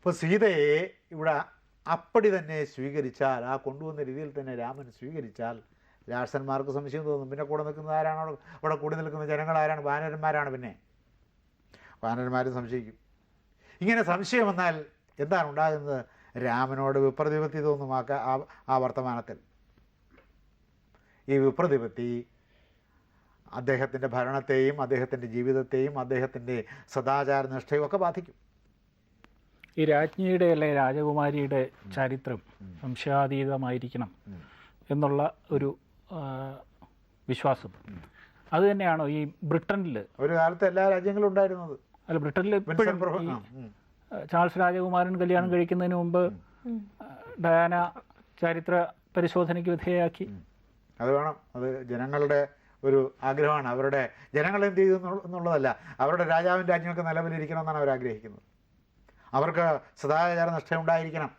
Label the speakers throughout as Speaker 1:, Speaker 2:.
Speaker 1: അപ്പോൾ സീതയെ ഇവിടെ അപ്പടി തന്നെ സ്വീകരിച്ചാൽ ആ കൊണ്ടുവന്ന രീതിയിൽ തന്നെ രാമൻ സ്വീകരിച്ചാൽ രാക്ഷസന്മാർക്ക് സംശയം തോന്നും. പിന്നെ കൂടെ നിൽക്കുന്നത് ആരാണോ? അവിടെ അവിടെ കൂടി നിൽക്കുന്ന ജനങ്ങൾ ആരാണ്? വാനരന്മാരാണ് പിന്നെ. വാനരന്മാരും സംശയിക്കും. ഇങ്ങനെ സംശയം വന്നാൽ എന്താണ് ഉണ്ടാകുന്നത്? രാമനോട് വിപ്രതിപത്തി തോന്നും ആ- ആ വർത്തമാനത്തിൽ. ഈ വിപ്രതിപത്തി അദ്ദേഹത്തിന്റെ ഭരണത്തെയും അദ്ദേഹത്തിന്റെ ജീവിതത്തെയും അദ്ദേഹത്തിന്റെ സദാചാര നിഷ്ഠയും ഒക്കെ ബാധിക്കും.
Speaker 2: ഈ രാജ്ഞിയുടെ അല്ലെ രാജകുമാരിയുടെ ചരിത്രം സംശയാതീതമായിരിക്കണം എന്നുള്ള ഒരു വിശ്വാസം. അത് തന്നെയാണോ ഈ ബ്രിട്ടനിൽ
Speaker 1: ഒരു കാലത്ത് എല്ലാ രാജ്യങ്ങളും ഉണ്ടായിരുന്നത്.
Speaker 2: അല്ല ബ്രിട്ടനിൽ ഇപ്പോഴും ചാൾസ് രാജകുമാരൻ കല്യാണം കഴിക്കുന്നതിന് മുമ്പ് ഡയാന ചരിത്ര പരിശോധനയ്ക്ക് വിധേയയാക്കി
Speaker 1: അത് വേണം. അത് ജനങ്ങളുടെ ഒരു ആഗ്രഹമാണ്. അവരുടെ ജനങ്ങൾ എന്ത് ചെയ്തു എന്നുള്ള- എന്നുള്ളതല്ല. അവരുടെ രാജാവിന്റെ രാജ്യമൊക്കെ നിലവിലിരിക്കണം എന്നാണ് അവർ ആഗ്രഹിക്കുന്നത്. അവർക്ക് സദാചാര നഷ്ടം ഉണ്ടായിരിക്കണം.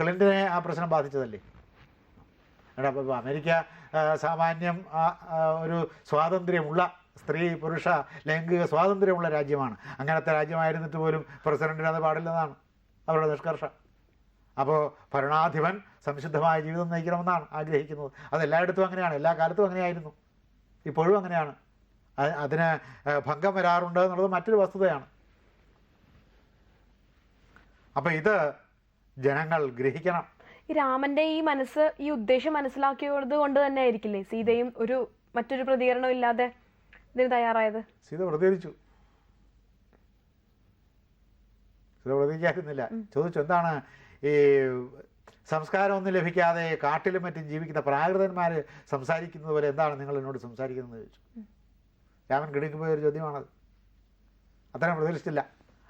Speaker 1: ക്ലിന്റനെ ആ പ്രശ്നം ബാധിച്ചതല്ലേ? അപ്പോൾ അമേരിക്ക സാമാന്യം ഒരു സ്വാതന്ത്ര്യമുള്ള സ്ത്രീ പുരുഷ ലൈംഗിക സ്വാതന്ത്ര്യമുള്ള രാജ്യമാണ്. അങ്ങനത്തെ രാജ്യമായിരുന്നിട്ട് പോലും പ്രസിഡന്റിന് അത് പാടില്ലെന്നാണ് അവരുടെ നിഷ്കർഷ. അപ്പോൾ ഭരണാധിപൻ സംശുദ്ധമായ ജീവിതം നയിക്കണമെന്നാണ് ആഗ്രഹിക്കുന്നത്. അതെല്ലായിടത്തും അങ്ങനെയാണ്. എല്ലാ കാലത്തും അങ്ങനെയായിരുന്നു. ഇപ്പോഴും അങ്ങനെയാണ്. അതിന് ഭംഗം വരാറുണ്ട് എന്നുള്ളത് മറ്റൊരു വസ്തുതയാണ്. അപ്പോൾ ഇത് ജനങ്ങൾ ഗ്രഹിക്കണം.
Speaker 3: ഈ രാമന്റെ ഈ മനസ്സ് ഈ ഉദ്ദേശം മനസ്സിലാക്കിയത് കൊണ്ട് തന്നെ ആയിരിക്കില്ലേ സീതയും ഒരു മറ്റൊരു പ്രതികരണം ഇല്ലാതെ ഇതിന് തയ്യാറായത്?
Speaker 1: സീത പ്രതികരിച്ചു. സീത പ്രതികരിക്കാതിരുന്നില്ല. ചോദിച്ചു എന്താണ് ഈ സംസ്കാരമൊന്നും ലഭിക്കാതെ കാട്ടിലും മറ്റും ജീവിക്കുന്ന പ്രാകൃതന്മാർ സംസാരിക്കുന്നത് പോലെ എന്താണ് നിങ്ങൾ എന്നോട് സംസാരിക്കുന്നത് ചോദിച്ചു. രാമൻ കിടക്കി ഒരു ചോദ്യമാണത്. അത്രയും പ്രതികരിച്ചില്ല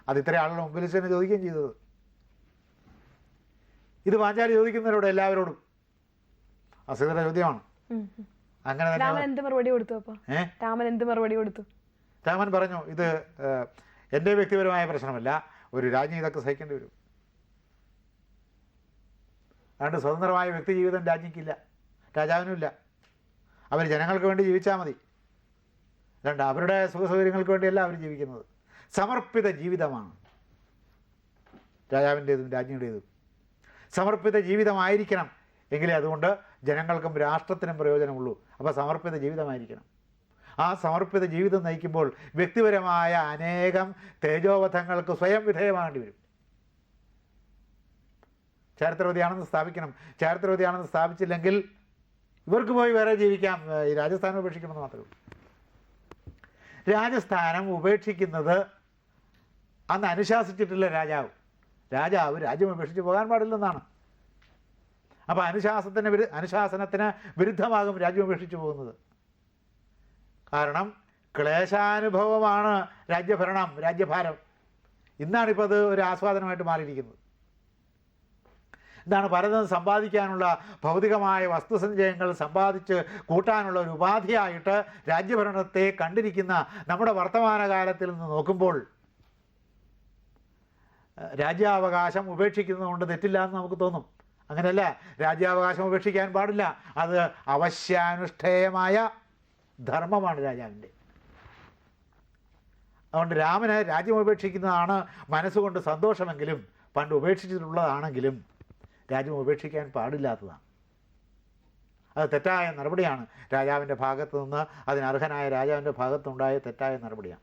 Speaker 1: അത് ഇത്രയും ആളുകളുടെ മുമ്പിൽ തന്നെ ചോദിക്കുകയും ചെയ്തത്. ഇത് പാഞ്ചാലി ചോദിക്കുന്നവരോട് എല്ലാവരോടും. ആ ചോദ്യമാണ്. അങ്ങനെ
Speaker 3: രാമൻ എന്ത് മറുപടി കൊടുത്തു രാമൻ എന്ത് മറുപടി കൊടുത്തു?
Speaker 1: രാമൻ പറഞ്ഞു ഇത് എന്റെ എന്റെ വ്യക്തിപരമായ പ്രശ്നമല്ല ഒരു രാജ്യം ഇതൊക്കെ സഹിക്കേണ്ടി വരും. അതുകൊണ്ട് സ്വതന്ത്രമായ വ്യക്തി ജീവിതം രാജ്ഞിക്കില്ല രാജാവിനുമില്ല. അവർ ജനങ്ങൾക്ക് വേണ്ടി ജീവിച്ചാൽ മതി. രണ്ട് അവരുടെ സുഖസൗകര്യങ്ങൾക്ക് വേണ്ടിയല്ല അവർ ജീവിക്കുന്നത്. സമർപ്പിത ജീവിതമാണ്. രാജാവിന്റേതും രാജ്ഞിയുടേതും. സമർപ്പിത ജീവിതമായിരിക്കണം. എങ്കിലേ അതുകൊണ്ട് ജനങ്ങൾക്കും രാഷ്ട്രത്തിനും പ്രയോജനമുള്ളൂ. അപ്പോൾ സമർപ്പിത ജീവിതമായിരിക്കണം. ആ സമർപ്പിത ജീവിതം നയിക്കുമ്പോൾ വ്യക്തിപരമായ അനേകം തേജോവധങ്ങൾക്ക് സ്വയം വിധേയമാകേണ്ടി വരും. ചരിത്രവതിയാണെന്ന് സ്ഥാപിക്കണം. ചരിത്രവതിയാണെന്ന് സ്ഥാപിച്ചില്ലെങ്കിൽ ഇവർക്ക് പോയി വേറെ ജീവിക്കാം. ഈ രാജസ്ഥാനം ഉപേക്ഷിക്കണമെന്ന് മാത്രമേ ഉള്ളൂ. രാജസ്ഥാനം ഉപേക്ഷിക്കുന്നത് അന്ന് അനുശാസിച്ചിട്ടില്ല രാജാവ്. രാജാവ് രാജ്യം ഉപേക്ഷിച്ച് പോകാൻ പാടില്ലെന്നാണ്. അപ്പോൾ അനുശാസനത്തിന് വിരു അനുശാസനത്തിന് വിരുദ്ധമാകും രാജ്യം ഉപേക്ഷിച്ച് പോകുന്നത്. കാരണം ക്ലേശാനുഭവമാണ് രാജ്യഭരണം രാജ്യഭാരം. ഇന്നാണിപ്പോൾ അത് ഒരു ആസ്വാദനമായിട്ട് മാറിയിരിക്കുന്നത്. ഇതാണ് പലതും സമ്പാദിക്കാനുള്ള ഭൗതികമായ വസ്തുസഞ്ചയങ്ങൾ സമ്പാദിച്ച് കൂട്ടാനുള്ള ഒരു ഉപാധിയായിട്ട് രാജ്യഭരണത്തെ കണ്ടിരിക്കുന്ന നമ്മുടെ വർത്തമാനകാലത്തിൽ നിന്ന് നോക്കുമ്പോൾ രാജ്യാവകാശം ഉപേക്ഷിക്കുന്നതുകൊണ്ട് തെറ്റില്ല എന്ന് നമുക്ക് തോന്നും. അങ്ങനെയല്ല രാജ്യാവകാശം ഉപേക്ഷിക്കാൻ പാടില്ല. അത് അവശ്യാനുഷ്ഠേയമായ ധർമ്മമാണ് രാജാവിന്റെ. അതുകൊണ്ട് രാമന് രാജ്യം ഉപേക്ഷിക്കുന്നതാണ് മനസ്സുകൊണ്ട് സന്തോഷമെങ്കിലും പണ്ട് ഉപേക്ഷിച്ചിട്ടുള്ളതാണെങ്കിലും രാജ്യം ഉപേക്ഷിക്കാൻ പാടില്ലാത്തതാണ്. അത് തെറ്റായ നടപടിയാണ്. രാജാവിന്റെ ഭാഗത്തു നിന്ന് അതിനർഹനായ രാജാവിന്റെ ഭാഗത്തുണ്ടായ തെറ്റായ നടപടിയാണ്.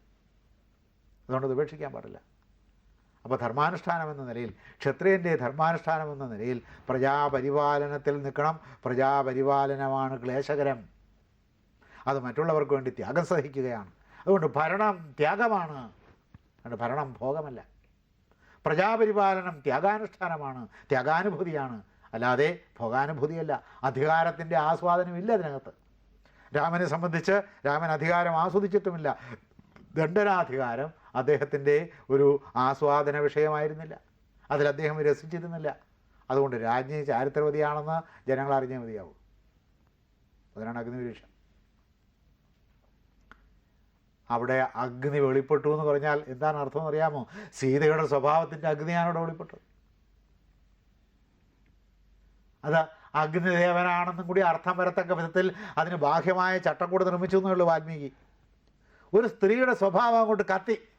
Speaker 1: അതുകൊണ്ട് ഉപേക്ഷിക്കാൻ പാടില്ല. അപ്പോൾ ധർമാനുഷ്ഠാനം എന്ന നിലയിൽ ക്ഷത്രിയന്റെ ധർമാനുഷ്ഠാനം എന്ന നിലയിൽ പ്രജാപരിപാലനത്തിൽ നിൽക്കണം. പ്രജാപരിപാലനമാണ് ക്ലേശകരം. അത് മറ്റുള്ളവർക്ക് വേണ്ടി ത്യാഗം സഹിക്കുകയാണ്. അതുകൊണ്ട് ഭരണം ത്യാഗമാണ്. അതുകൊണ്ട് ഭരണം ഭോഗമല്ല. പ്രജാപരിപാലനം ത്യാഗാനുഷ്ഠാനമാണ്. ത്യാഗാനുഭൂതിയാണ്. അല്ലാതെ ഭോഗാനുഭൂതിയല്ല. അധികാരത്തിന്റെ ആസ്വാദനമില്ല അതിനകത്ത്. രാമനെ സംബന്ധിച്ച് രാമൻ അധികാരം ആസ്വദിച്ചിട്ടുമില്ല. ദണ്ഡനാധികാരം അദ്ദേഹത്തിന്റെ ഒരു ആസ്വാദന വിഷയമായിരുന്നില്ല. അതിൽ അദ്ദേഹം രസിച്ചിരുന്നില്ല. അതുകൊണ്ട് രാജ്ഞി ചാരിത്രവതിയാണെന്ന് ജനങ്ങൾ അറിഞ്ഞാൽ മതിയാവും. അതിനാണ് അഗ്നിപരീക്ഷ. അവിടെ അഗ്നി വെളിപ്പെട്ടു എന്ന് പറഞ്ഞാൽ എന്താണ് അർത്ഥം അറിയാമോ സീതയുടെ സ്വഭാവത്തിന്റെ അഗ്നിയാണ് അവിടെ വെളിപ്പെട്ടത്. അത് അഗ്നിദേവനാണെന്നും കൂടി അർത്ഥം വരത്തക്ക വിധത്തിൽ അതിന് ബാഹ്യമായ ചട്ടക്കൂട് കൂടെ നിർമ്മിച്ചു എന്നുള്ളൂ വാൽമീകി. ഒരു സ്ത്രീയുടെ സ്വഭാവം അങ്ങോട്ട് കത്തി.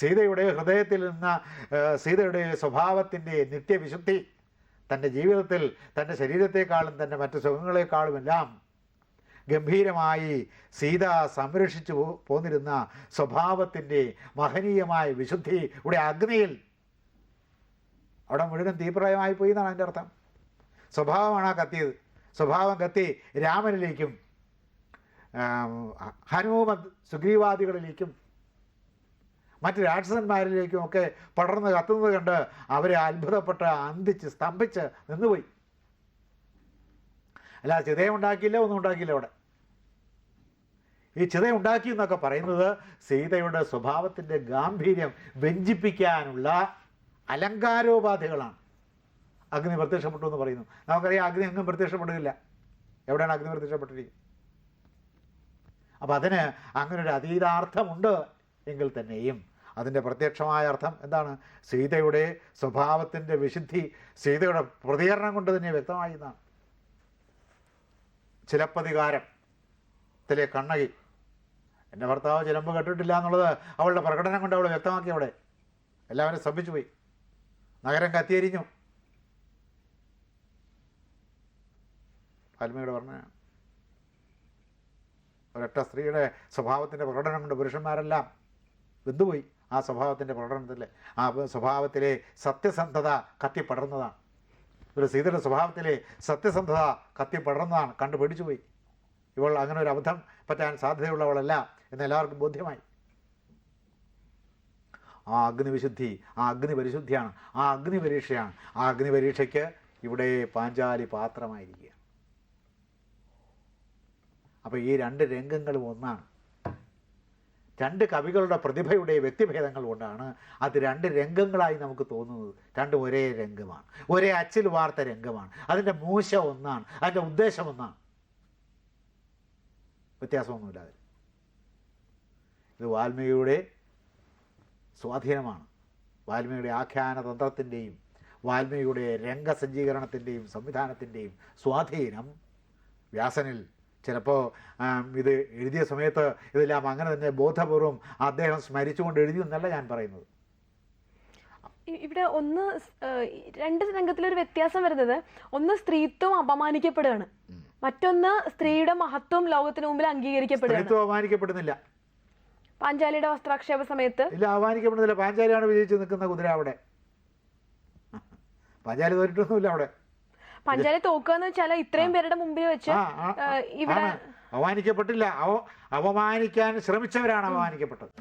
Speaker 1: സീതയുടെ ഹൃദയത്തിൽ നിന്ന് സീതയുടെ സ്വഭാവത്തിന്റെ നിത്യവിശുദ്ധി തന്റെ ജീവിതത്തിൽ തന്റെ ശരീരത്തെക്കാളും തന്റെ മറ്റു സുഖങ്ങളെക്കാളുമെല്ലാം ഗംഭീരമായി സീത സംരക്ഷിച്ചു പോന്നിരുന്ന സ്വഭാവത്തിന്റെ മഹനീയമായ വിശുദ്ധി ഇവിടെ അഗ്നിയിൽ. അവിടെ മുഴുവൻ തീപ്രായമായി പോയി എന്നാണ് അതിന്റെ അർത്ഥം. സ്വഭാവമാണ് ആ കത്തിയത്. സ്വഭാവം കത്തി രാമനിലേക്കും ഹനുമത് സുഗ്രീവാദികളിലേക്കും മറ്റ് രാക്ഷസന്മാരിലേക്കും ഒക്കെ പടർന്ന് കത്തുന്നത് കണ്ട് അവരെ അത്ഭുതപ്പെട്ട് അന്തിച്ച് സ്തംഭിച്ച് നിന്നുപോയി. അല്ല ചിതയുണ്ടാക്കിയില്ല ഒന്നും ഉണ്ടാക്കിയില്ല അവിടെ. ഈ ചിത ഉണ്ടാക്കി എന്നൊക്കെ പറയുന്നത് സീതയുടെ സ്വഭാവത്തിന്റെ ഗാംഭീര്യം വ്യഞ്ചിപ്പിക്കാനുള്ള അലങ്കാരോപാധികളാണ്. അഗ്നി പ്രത്യക്ഷപ്പെട്ടു എന്ന് പറയുന്നു. നമുക്കറിയാം അഗ്നി എങ്ങും പ്രത്യക്ഷപ്പെടുകയില്ല. എവിടെയാണ് അഗ്നി പ്രത്യക്ഷപ്പെട്ടിരിക്കുന്നത്? അപ്പം അതിന് അങ്ങനെ ഒരു അതീതാർത്ഥമുണ്ട് എങ്കിൽ തന്നെയും അതിന്റെ പ്രത്യക്ഷമായ അർത്ഥം എന്താണ്? സീതയുടെ സ്വഭാവത്തിന്റെ വിശുദ്ധി സീതയുടെ പ്രതികരണം കൊണ്ട് തന്നെ വ്യക്തമായി എന്നാണ്. ചിലപ്പതികാരത്തിലെ കണ്ണകി എന്റെ ഭർത്താവ് ചിലമ്പ് കെട്ടിട്ടില്ല എന്നുള്ളത് അവളുടെ പ്രകടനം കൊണ്ട് അവൾ വ്യക്തമാക്കി അവിടെ. എല്ലാവരും ശ്രമിച്ചു പോയി. നഗരം കത്തിയരിഞ്ഞു. വാൽമീകിയുടെ പറഞ്ഞാണ് ഒരൊറ്റ സ്ത്രീയുടെ സ്വഭാവത്തിന്റെ പ്രകടനം കൊണ്ട് പുരുഷന്മാരെല്ലാം വെന്തുപോയി. ആ സ്വഭാവത്തിന്റെ പ്രകടനത്തിൽ ആ സ്വഭാവത്തിലെ സത്യസന്ധത കത്തിപ്പടർന്നതാണ്. ഒരു സീതയുടെ സ്വഭാവത്തിലെ സത്യസന്ധത കത്തിപ്പടർന്നതാണ് കണ്ടു പേടിച്ചു പോയി. ഇവൾ അങ്ങനെ ഒരു അബദ്ധം പറ്റാൻ സാധ്യതയുള്ളവളല്ല എന്ന് എല്ലാവർക്കും ബോധ്യമായി. ആ അഗ്നിവിശുദ്ധി ആ അഗ്നി പരിശുദ്ധിയാണ് ആ അഗ്നി പരീക്ഷയാണ് ആ അഗ്നി പരീക്ഷയ്ക്ക് ഇവിടെ പാഞ്ചാലി പാത്രമായിരിക്കുക അപ്പോൾ ഈ രണ്ട് രംഗങ്ങളും ഒന്നാണ്. രണ്ട് കവികളുടെ പ്രതിഭയുടെ വ്യക്തിഭേദങ്ങൾ കൊണ്ടാണ് അത് രണ്ട് രംഗങ്ങളായി നമുക്ക് തോന്നുന്നത്. രണ്ടും ഒരേ രംഗമാണ്. ഒരേ അച്ചിൽ വാർത്ത രംഗമാണ്. അതിന്റെ മൂശ ഒന്നാണ്. അതിന്റെ ഉദ്ദേശം ഒന്നാണ്. വ്യത്യാസമൊന്നുമില്ലാതെ ഇത് വാൽമീകിയുടെ സ്വാധീനമാണ്. വാൽമീകിയുടെ ആഖ്യാന തന്ത്രത്തിന്റെയും വാൽമീകിയുടെ രംഗസജ്ജീകരണത്തിന്റെയും സംവിധാനത്തിന്റെയും സ്വാധീനം വ്യാസനിൽ ചിലപ്പോൾ ഇത് എഴുതിയ സമയത്ത് ഇതെല്ലാം അങ്ങനെ തന്നെ ബോധപൂർവം അദ്ദേഹം സ്മരിച്ചുകൊണ്ട് എഴുതി എന്നല്ല ഞാൻ പറയുന്നത്.
Speaker 3: ഇവിടെ ഒന്ന് രണ്ട് രംഗത്തിലൊരു വ്യത്യാസം വരുന്നത്. ഒന്ന് സ്ത്രീത്വം അപമാനിക്കപ്പെടുകയാണ്. മറ്റൊന്ന് സ്ത്രീയുടെ മഹത്വം ലോകത്തിന് മുമ്പിൽ അംഗീകരിക്കപ്പെടുകയാണ്.
Speaker 1: അപമാനിക്കപ്പെടുന്നില്ല.
Speaker 3: പാഞ്ചാലിയുടെ വസ്ത്രാക്ഷേപ സമയത്ത്.
Speaker 1: ഇല്ല അപമാനിക്കപ്പെടുന്നില്ല. പാഞ്ചാലിയാണ് വിജയിച്ച് നിൽക്കുന്ന കുതിര അവിടെ. പാഞ്ചാലി തോറ്റിട്ടൊന്നുമില്ല അവിടെ.
Speaker 3: പാഞ്ചാലി തോക്കുക എന്ന് വെച്ചാൽ ഇത്രയും പേരുടെ മുമ്പിൽ വെച്ച് ഇവിടെ
Speaker 1: അവമാനിക്കപ്പെട്ടില്ല. അപമാനിക്കപ്പെട്ടില്ല അവ അപമാനിക്കാൻ ശ്രമിച്ചവരാണ് അപമാനിക്കപ്പെട്ടത്